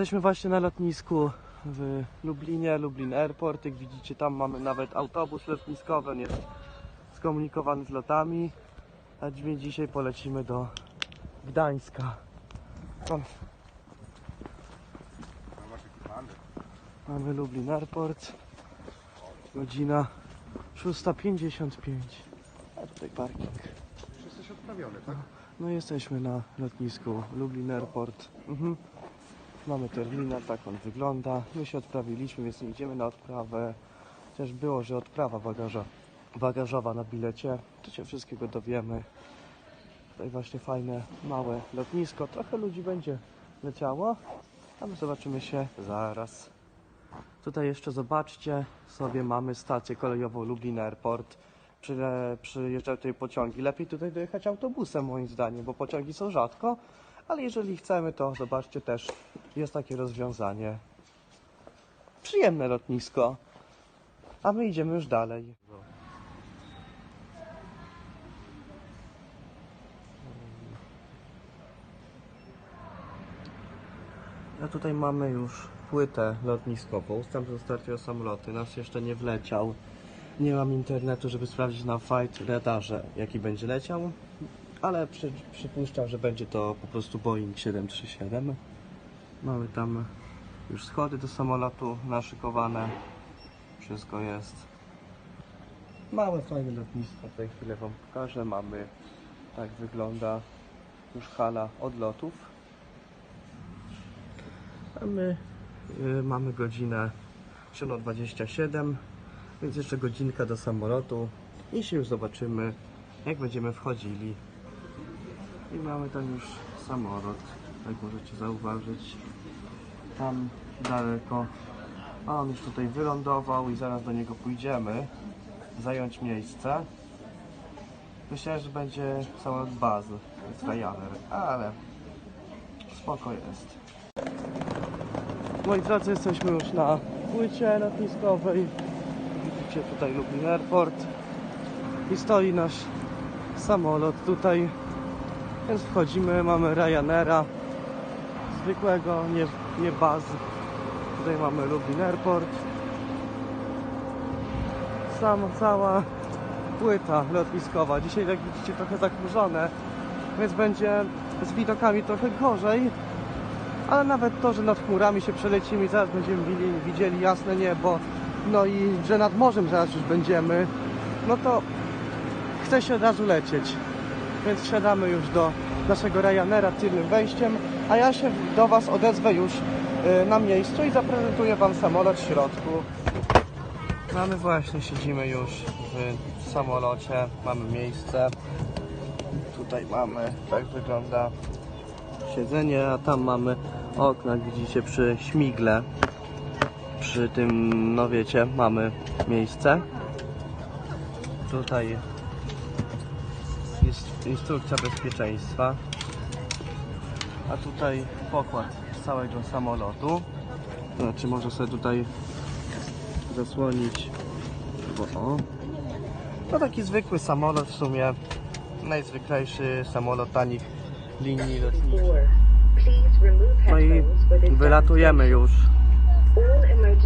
Jesteśmy właśnie na lotnisku w Lublinie, Lublin Airport. Jak widzicie, tam mamy nawet autobus lotniskowy, on jest skomunikowany z lotami. A my dzisiaj polecimy do Gdańska. Tam mamy Lublin Airport. Godzina 6.55. A tutaj parking. Już jesteś odprawiony, tak? No jesteśmy na lotnisku Lublin Airport. Mhm. Mamy terminal, tak on wygląda. My się odprawiliśmy, więc nie idziemy na odprawę. Też było, że odprawa bagaża, bagażowa na bilecie. Tu się wszystkiego dowiemy. Tutaj właśnie fajne, małe lotnisko. Trochę ludzi będzie leciało, a my zobaczymy się zaraz. Tutaj jeszcze zobaczcie sobie mamy stację kolejową Lublin Airport. Przyjeżdżają tutaj pociągi. Lepiej tutaj dojechać autobusem moim zdaniem, bo pociągi są rzadko, ale jeżeli chcemy, to zobaczcie też jest takie rozwiązanie. Przyjemne lotnisko. A my idziemy już dalej. A tutaj mamy już płytę lotniskową. Tam zostawiają samoloty. Nasz jeszcze nie wleciał. Nie mam internetu, żeby sprawdzić na Flight Radarze, jaki będzie leciał. Ale przy, przypuszczam, że będzie to po prostu Boeing 737. Mamy tam już schody do samolotu naszykowane. Wszystko jest. Małe, fajne lotnisko. Tutaj chwilę Wam pokażę. Mamy, tak wygląda już hala odlotów. A my y, mamy godzinę 7.27, więc jeszcze godzinka do samolotu i się już zobaczymy, jak będziemy wchodzili. I mamy tam już samolot, jak możecie zauważyć. Tam daleko. A on już tutaj wylądował i zaraz do niego pójdziemy. Zająć miejsce. Myślałem, że będzie samolot baz Ryanair, ale spoko jest. Moi drodzy, jesteśmy już na płycie lotniskowej. Widzicie tutaj Lublin Airport. I stoi nasz samolot tutaj. Więc wchodzimy, mamy Ryanaira. Zwykłego, nie, nie baz. Tutaj mamy Lublin Airport. Sam, cała płyta lotniskowa. Dzisiaj jak widzicie trochę zakurzone, więc będzie z widokami trochę gorzej. Ale nawet to, że nad chmurami się przelecimy i zaraz będziemy widzieli, widzieli jasne niebo, no i że nad morzem zaraz już będziemy, no to chce się od razu lecieć. Więc wsiadamy już do naszego Ryanaira tylnym wejściem, a ja się do Was odezwę już y, na miejscu i zaprezentuję Wam samolot w środku. Mamy właśnie, siedzimy już w samolocie, mamy miejsce. Tutaj mamy, tak wygląda siedzenie, a tam mamy okna, widzicie przy śmigle. Przy tym, no wiecie, mamy miejsce. Tutaj jest instrukcja bezpieczeństwa. A tutaj pokład całego samolotu. Znaczy może sobie tutaj zasłonić. Bo o. To taki zwykły samolot w sumie. Najzwyklejszy samolot tanich linii lotniczych. No i wylatujemy już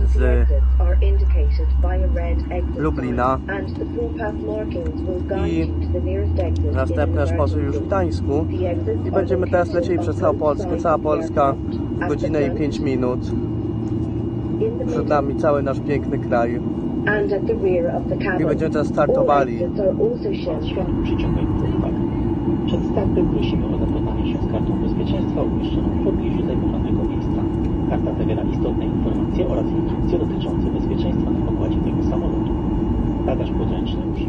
z Lublina i następny nasz poseł już w Gdańsku i będziemy teraz lecieli przez całą Polskę. Cała Polska w godzinę i 5 minut. Przed nami cały nasz piękny kraj. I będziemy teraz startowali. Przed startem prosimy o zapoznanie się z kartą bezpieczeństwa umieszczoną w pobliżu zajmowanego miejsca. Karta zawiera istotne informacje oraz instrukcje dotyczące bezpieczeństwa na pokładzie tego samolotu. Bagaż podręczny już.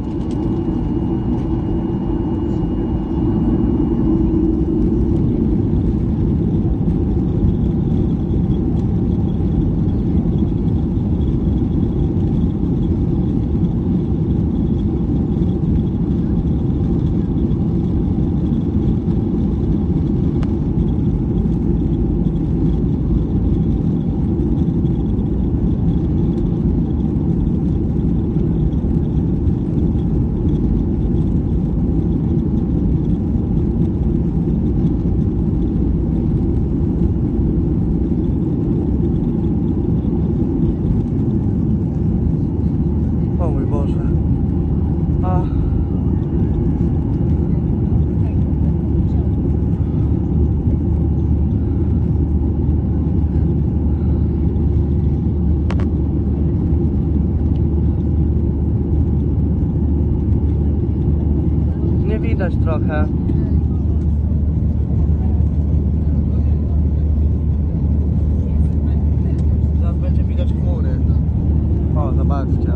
Trochę. Zaraz będzie widać chmury. O, zobaczcie.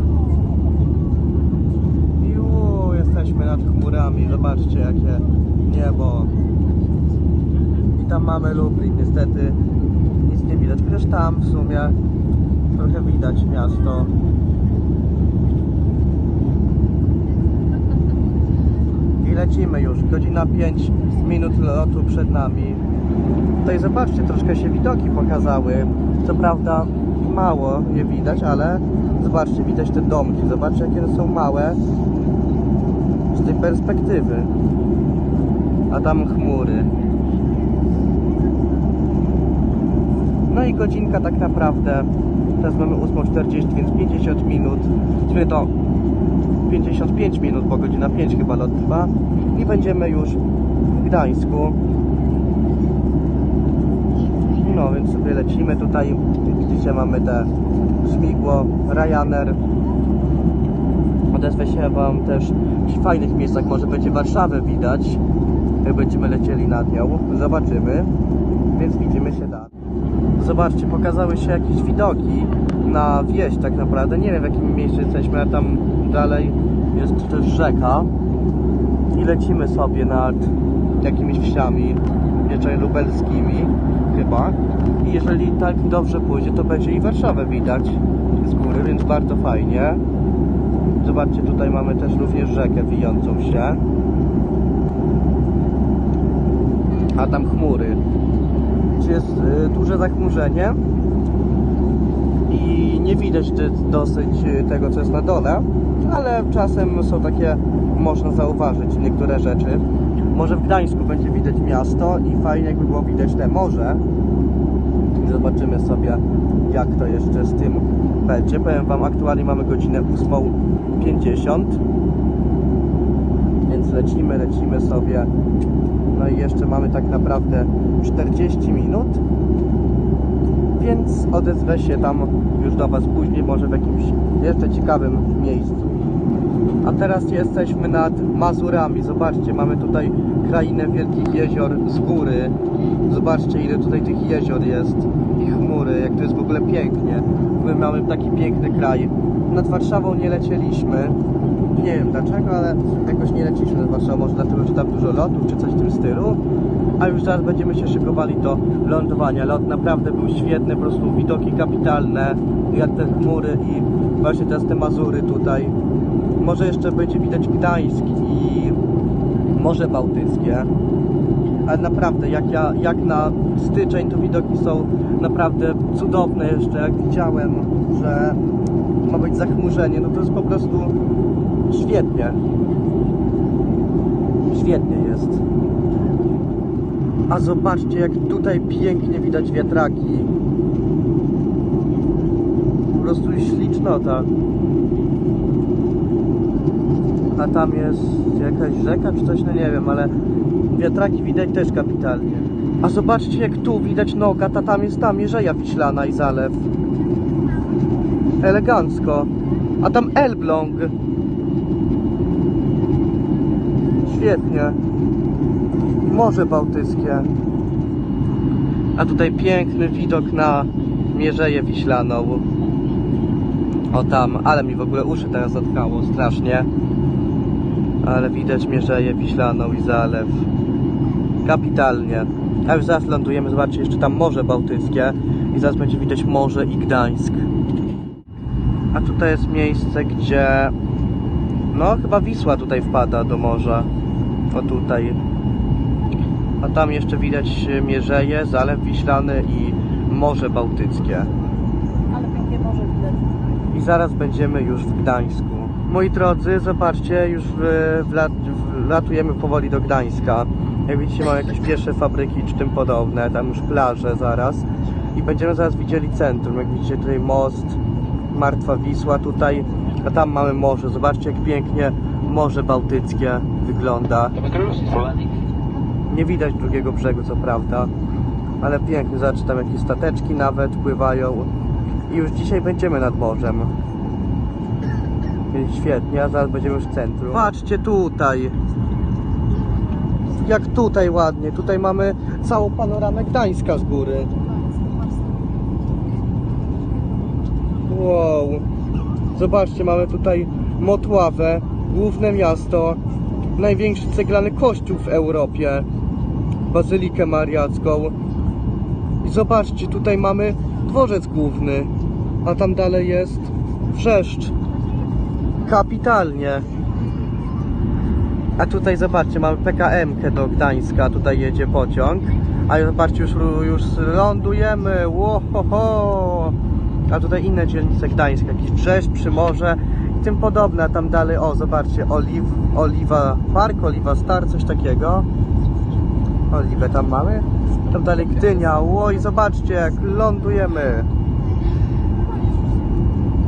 Ju, jesteśmy nad chmurami. Zobaczcie jakie niebo. I tam mamy Lublin. Niestety nic nie widać. Chociaż tam w sumie trochę widać miasto. I lecimy już. Godzina 5 minut lotu przed nami. Tutaj zobaczcie, troszkę się widoki pokazały. Co prawda mało je widać, ale zobaczcie, widać te domki. Zobaczcie, jakie one są małe z tej perspektywy. A tam chmury. No i godzinka tak naprawdę. Teraz mamy 8.40, więc 50 minut. Sumie to 55 minut, bo godzina 5 chyba lot trwa. I będziemy już w Gdańsku. No więc sobie lecimy tutaj. Widzicie, mamy te śmigło Ryanair. Odezwę się Wam też w fajnych miejscach. Może będzie Warszawę widać, będziemy lecieli nad nią. Zobaczymy. Więc widzimy się dalej. Zobaczcie, pokazały się jakieś widoki na wieś tak naprawdę. Nie wiem w jakim miejscu jesteśmy, ale tam dalej jest też rzeka. I lecimy sobie nad jakimiś wsiami, jeszcze lubelskimi chyba. I jeżeli tak dobrze pójdzie, to będzie i Warszawę widać z góry, więc bardzo fajnie. Zobaczcie, tutaj mamy też również rzekę wijącą się. A tam chmury. Czy jest y, duże zachmurzenie i nie widać dosyć y, tego, co jest na dole, ale czasem są takie, można zauważyć niektóre rzeczy. Może w Gdańsku będzie widać miasto i fajnie jakby było widać te morze. Zobaczymy sobie, jak to jeszcze z tym będzie. Powiem Wam, aktualnie mamy godzinę 8.50, więc lecimy, lecimy sobie. No i jeszcze mamy tak naprawdę 40 minut, więc odezwę się tam już do Was później, może w jakimś jeszcze ciekawym miejscu. A teraz jesteśmy nad Mazurami. Zobaczcie, mamy tutaj krainę wielkich jezior z góry. Zobaczcie, ile tutaj tych jezior jest i chmury, jak to jest w ogóle pięknie. My mamy taki piękny kraj. Nad Warszawą nie lecieliśmy. Nie wiem dlaczego, ale jakoś nie leciliśmy nad Warszawą. Może dlatego, że tam dużo lotów, czy coś w tym stylu. A już zaraz będziemy się szykowali do lądowania. Lot naprawdę był świetny, po prostu widoki kapitalne, jak te chmury i właśnie teraz te Mazury tutaj. Może jeszcze będzie widać Gdańsk i Morze Bałtyckie. Ale naprawdę, jak, ja, jak na styczeń, to widoki są naprawdę cudowne jeszcze. Jak widziałem, że ma być zachmurzenie, no to jest po prostu świetnie. Świetnie jest. A zobaczcie, jak tutaj pięknie widać wiatraki. Po prostu ślicznota. A tam jest jakaś rzeka czy coś, no nie wiem, ale wiatraki widać też kapitalnie. A zobaczcie jak tu widać noga, ta tam jest ta Mierzeja Wiślana i zalew. Elegancko. A tam Elbląg. Świetnie. Morze Bałtyckie. A tutaj piękny widok na Mierzeję Wiślaną. O tam, ale mi w ogóle uszy teraz zatkało strasznie. Ale widać Mierzeję Wiślaną i zalew. Kapitalnie. A już zaraz lądujemy, zobaczcie, jeszcze tam Morze Bałtyckie i zaraz będzie widać morze i Gdańsk. A tutaj jest miejsce, gdzie no chyba Wisła tutaj wpada do morza. O tutaj. A tam jeszcze widać Mierzeję, Zalew Wiślany i Morze Bałtyckie. Ale pięknie może widać. I zaraz będziemy już w Gdańsku. Moi drodzy, zobaczcie, już wlat, wlatujemy powoli do Gdańska. Jak widzicie, mamy jakieś pierwsze fabryki czy tym podobne, tam już plaże zaraz. I będziemy zaraz widzieli centrum. Jak widzicie, tutaj most, Martwa Wisła tutaj, a tam mamy morze. Zobaczcie, jak pięknie Morze Bałtyckie wygląda. Nie widać drugiego brzegu, co prawda, ale pięknie. Zobaczcie, tam jakieś stateczki nawet pływają. I już dzisiaj będziemy nad morzem. Więc świetnie, a zaraz będziemy już w centrum. Patrzcie tutaj. Jak tutaj ładnie. Tutaj mamy całą panoramę Gdańska z góry. Wow. Zobaczcie, mamy tutaj Motławę, główne miasto, największy ceglany kościół w Europie, Bazylikę Mariacką. I zobaczcie, tutaj mamy dworzec główny, a tam dalej jest Wrzeszcz. Kapitalnie. A tutaj zobaczcie, mamy PKM do Gdańska, tutaj jedzie pociąg. A zobaczcie, już, już lądujemy. Łohoho! A tutaj inne dzielnice Gdańska, jakiś Brzeszcz, Przymorze i tym podobne. A tam dalej, o zobaczcie, Oliw, Oliwa Park, Oliwa Star, coś takiego. Oliwę tam mamy. Tam dalej Gdynia. Oj, zobaczcie, jak lądujemy.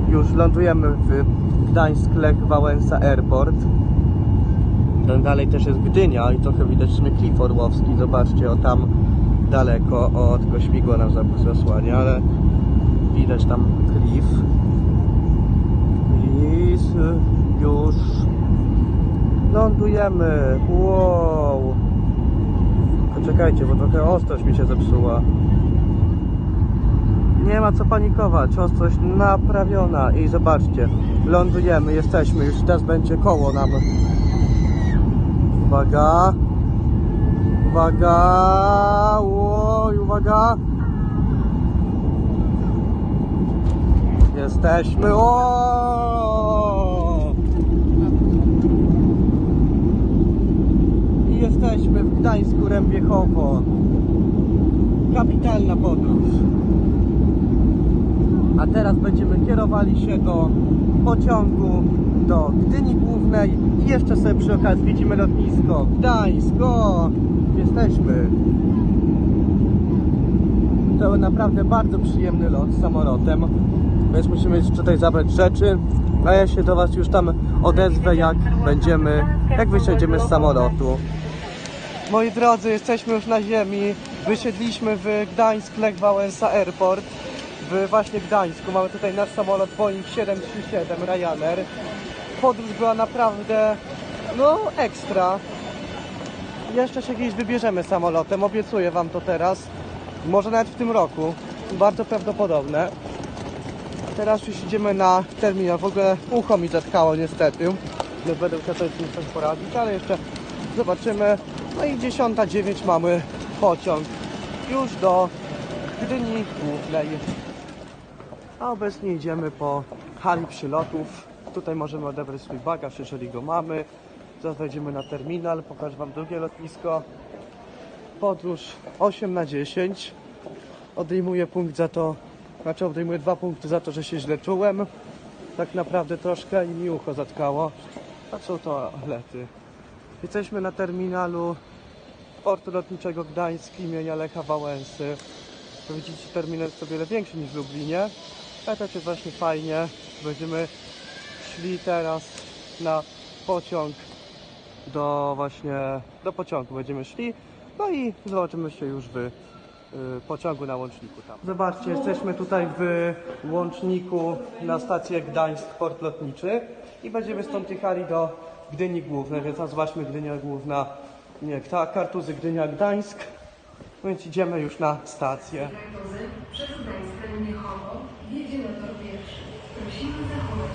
Już lądujemy w Gdańsk Lech Wałęsa Airport. Tam dalej też jest Gdynia i trochę widać w sumie klif orłowski. Zobaczcie, o tam daleko, o tylko śmigło nam za- zasłania, ale widać tam klif. I już lądujemy. Wow. Poczekajcie, bo trochę ostrość mi się zepsuła. Nie ma co panikować, ostrość naprawiona i zobaczcie, lądujemy, jesteśmy, już teraz będzie koło nam. Uwaga, uwaga, oj, uwaga. Jesteśmy! I jesteśmy w Gdańsku Rębiechowo. Kapitalna podróż. A teraz będziemy kierowali się do pociągu do Gdyni Głównej i jeszcze sobie przy okazji widzimy lotnisko Gdańsko. Jesteśmy. To był naprawdę bardzo przyjemny lot samolotem, więc musimy tutaj zabrać rzeczy, a ja się do Was już tam odezwę jak będziemy, jak wysiądziemy z samolotu. Moi drodzy, jesteśmy już na ziemi. Wysiedliśmy w Gdańsk Lech Wałęsa Airport. W właśnie Gdańsku. Mamy tutaj nasz samolot Boeing 737 Ryanair. Podróż była naprawdę no ekstra. Jeszcze się kiedyś wybierzemy samolotem, obiecuję wam to teraz. Może nawet w tym roku. Bardzo prawdopodobne. Teraz już idziemy na terminal. W ogóle ucho mi zatkało niestety. Nie będę musiał sobie z coś poradzić, ale jeszcze zobaczymy. No i 10.09 mamy pociąg już do Gdyni Głównej. A obecnie idziemy po hali przylotów. Tutaj możemy odebrać swój bagaż, jeżeli go mamy. Zaraz wejdziemy na terminal, pokażę Wam drugie lotnisko. Podróż 8 na 10. Odejmuję punkt za to, znaczy odejmuję dwa punkty za to, że się źle czułem. Tak naprawdę troszkę i mi ucho zatkało. A są toalety. Jesteśmy na terminalu portu lotniczego Gdańsk imienia Lecha Wałęsy. To widzicie, terminal jest wiele większy niż w Lublinie. Ale też jest właśnie fajnie. Będziemy szli teraz na pociąg do właśnie, do pociągu będziemy szli. No i zobaczymy się już w y, pociągu na łączniku tam. Zobaczcie, jesteśmy tutaj w łączniku na stację Gdańsk Port Lotniczy i będziemy stąd jechali do Gdyni Głównej, więc zobaczmy Gdynia Główna, nie, ta Kartuzy Gdynia Gdańsk. Więc idziemy już na stację. Kartuzy przez Gdańsk jedzie na tor pierwszy. Prosimy zachować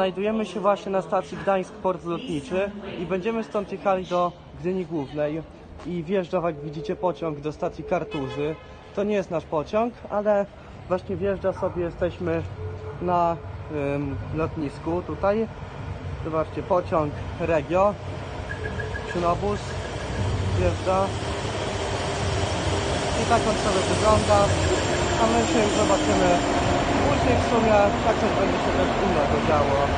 Znajdujemy się właśnie na stacji Gdańsk Port Lotniczy i będziemy stąd jechali do Gdyni Głównej i wjeżdża, jak widzicie, pociąg do stacji Kartuzy. To nie jest nasz pociąg, ale właśnie wjeżdża sobie, jesteśmy na ym, lotnisku tutaj. Zobaczcie, pociąg Regio, Szynobus wjeżdża. I tak on sobie wygląda, a my się już zobaczymy tak coś będzie się też innego działo.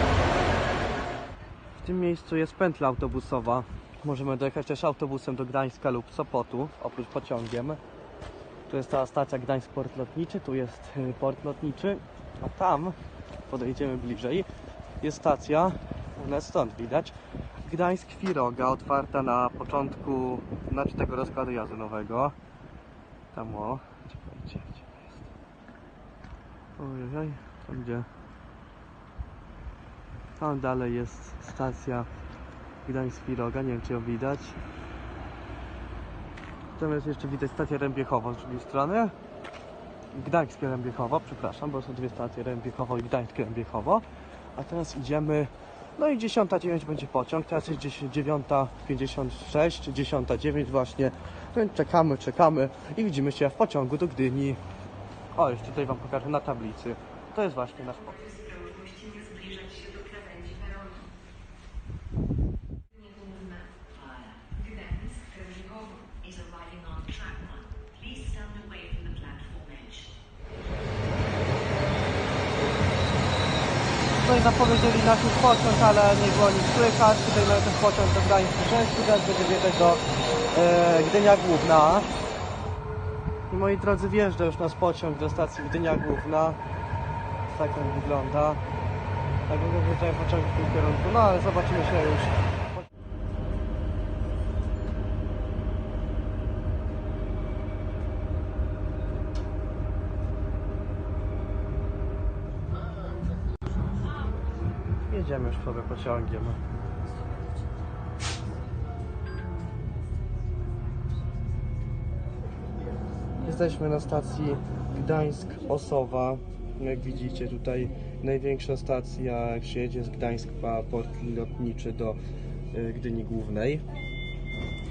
W tym miejscu jest pętla autobusowa. Możemy dojechać też autobusem do Gdańska lub Sopotu, oprócz pociągiem. Tu jest ta stacja Gdańsk Port Lotniczy, tu jest y, port lotniczy, a tam, podejdziemy bliżej, jest stacja, ona stąd widać, Gdańsk Firoga, otwarta na początku, znaczy tego rozkładu jazdy nowego. Tam o, czekajcie, gdzie to jest? Ojej, tam gdzie? Tam dalej jest stacja Gdańsk Firoga, nie wiem czy ją widać. Jest jeszcze widać stacja Rębiechowo z drugiej strony. Gdańskie Rębiechowo, przepraszam, bo są dwie stacje Rębiechowo i Gdańskie Rębiechowo. A teraz idziemy, no i 10.09 będzie pociąg, teraz jest 9.56, 10.09 właśnie. Więc czekamy, czekamy i widzimy się w pociągu do Gdyni. O, już tutaj Wam pokażę na tablicy. To jest właśnie nasz edge. No i zapowiedzieli nasz już pociąg, ale nie było nic słychać. Tutaj mamy ten pociąg do Części, teraz będzie wjeżdżać do e, Gdynia Główna. I moi drodzy, wjeżdża już nasz pociąg do stacji Gdynia Główna. Tak on wygląda. Tak wygląda pociągi w tym kierunku, no ale zobaczymy się już. Jedziemy już sobie pociągiem. Jesteśmy na stacji Gdańsk-Osowa. Jak widzicie tutaj największa stacja, jak się jedzie z Gdańska, port lotniczy do y, Gdyni Głównej.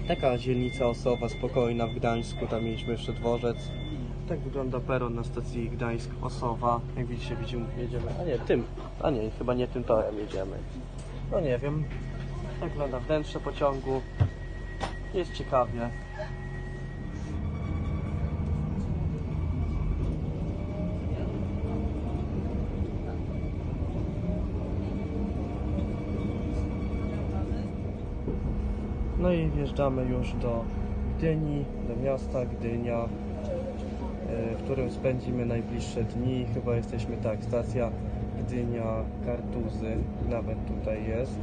Taka dzielnica Osowa, spokojna w Gdańsku, tam mieliśmy jeszcze dworzec. Tak wygląda peron na stacji Gdańsk-Osowa. Jak widzicie, widzimy, jedziemy, a nie, tym, a nie, chyba nie tym torem jedziemy. No nie wiem, tak wygląda wnętrze pociągu. Jest ciekawie. No i wjeżdżamy już do Gdyni, do miasta Gdynia, e, w którym spędzimy najbliższe dni. Chyba jesteśmy tak, stacja Gdynia Kartuzy, nawet tutaj jest.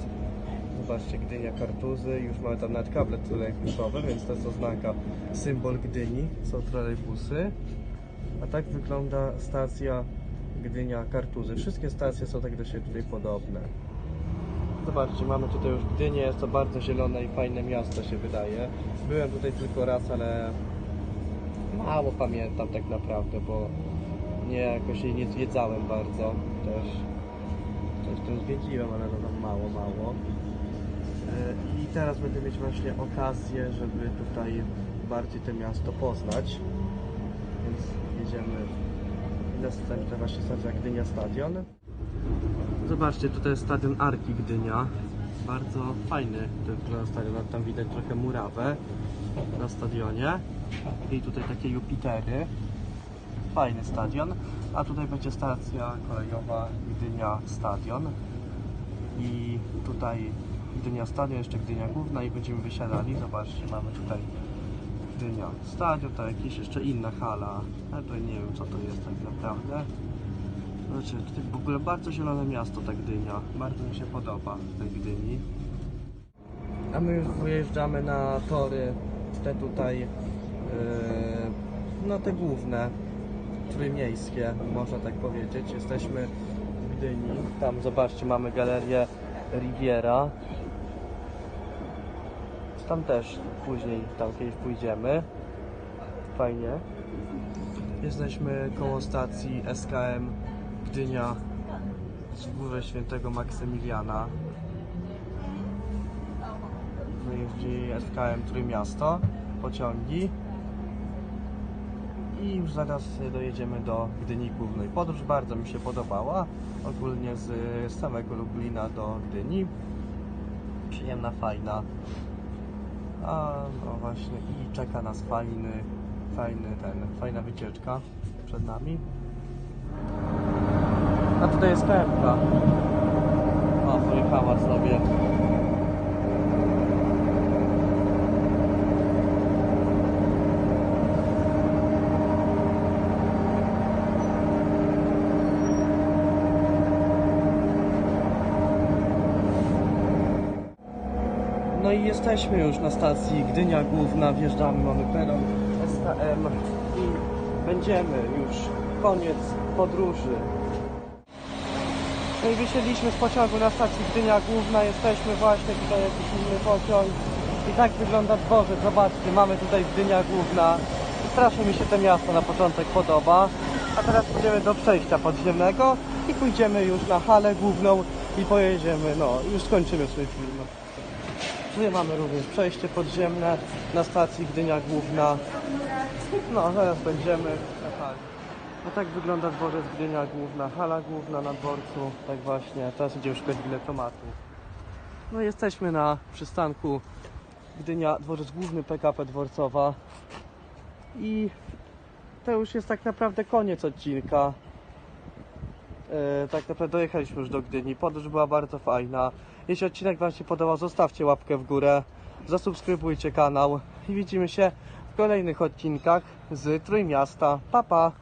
Zobaczcie, Gdynia Kartuzy, już mamy tam nawet kable trolejbusowe, więc to jest oznaka, symbol Gdyni, są trolejbusy. A tak wygląda stacja Gdynia Kartuzy. Wszystkie stacje są tak do siebie tutaj podobne. Zobaczcie, mamy tutaj już Gdynię, jest to bardzo zielone i fajne miasto się wydaje. Byłem tutaj tylko raz, ale mało pamiętam tak naprawdę, bo nie jakoś jej nie zwiedzałem bardzo też. Coś tam zwiedziłem, ale no tam mało, mało. E, I teraz będę mieć właśnie okazję, żeby tutaj bardziej to miasto poznać. Więc jedziemy następna właśnie stacja Gdynia Stadion. Zobaczcie, tutaj jest stadion Arki Gdynia. Bardzo fajny ten stadion. Tam widać trochę murawę na stadionie. I tutaj takie Jupitery. Fajny stadion. A tutaj będzie stacja kolejowa Gdynia Stadion. I tutaj Gdynia Stadion, jeszcze Gdynia Główna i będziemy wysiadali. Zobaczcie, mamy tutaj Gdynia Stadion, to jakaś jeszcze inna hala. Ale to nie wiem co to jest tak naprawdę. Znaczy, w ogóle bardzo zielone miasto, ta Gdynia. Bardzo mi się podoba tej Gdyni. A my już wyjeżdżamy na tory, te tutaj, yy, no te główne, trójmiejskie, można tak powiedzieć. Jesteśmy w Gdyni. Tam zobaczcie, mamy galerię Riviera. Tam też później, tam kiedyś pójdziemy. Fajnie. Jesteśmy koło stacji SKM Gdynia z górze świętego Maksymiliana. Wyjeździ SKM Trójmiasto, pociągi. I już zaraz dojedziemy do Gdyni Głównej. Podróż bardzo mi się podobała. Ogólnie z samego Lublina do Gdyni. Przyjemna, fajna. A no właśnie i czeka nas fajny, fajny ten, fajna wycieczka przed nami. A tutaj jest kempka. O, wyjechała sobie. No i jesteśmy już na stacji Gdynia Główna, wjeżdżamy, mamy peron SKM i będziemy już koniec podróży. No i wysiedliśmy z pociągu na stacji Gdynia Główna, jesteśmy właśnie tutaj jakiś inny pociąg i tak wygląda dworzec, zobaczcie, mamy tutaj Gdynia Główna. Strasznie mi się to miasto na początek podoba, a teraz pójdziemy do przejścia podziemnego i pójdziemy już na halę główną i pojedziemy, no już skończymy swój film. Tu mamy również przejście podziemne na stacji Gdynia Główna. No, zaraz będziemy. No tak wygląda dworzec Gdynia Główna, hala główna na dworcu, tak właśnie, teraz idziemy szukać biletomatu. No jesteśmy na przystanku Gdynia, dworzec główny PKP Dworcowa i to już jest tak naprawdę koniec odcinka. E, tak naprawdę dojechaliśmy już do Gdyni, podróż była bardzo fajna. Jeśli odcinek Wam się podobał, zostawcie łapkę w górę, zasubskrybujcie kanał i widzimy się w kolejnych odcinkach z Trójmiasta. Pa, pa!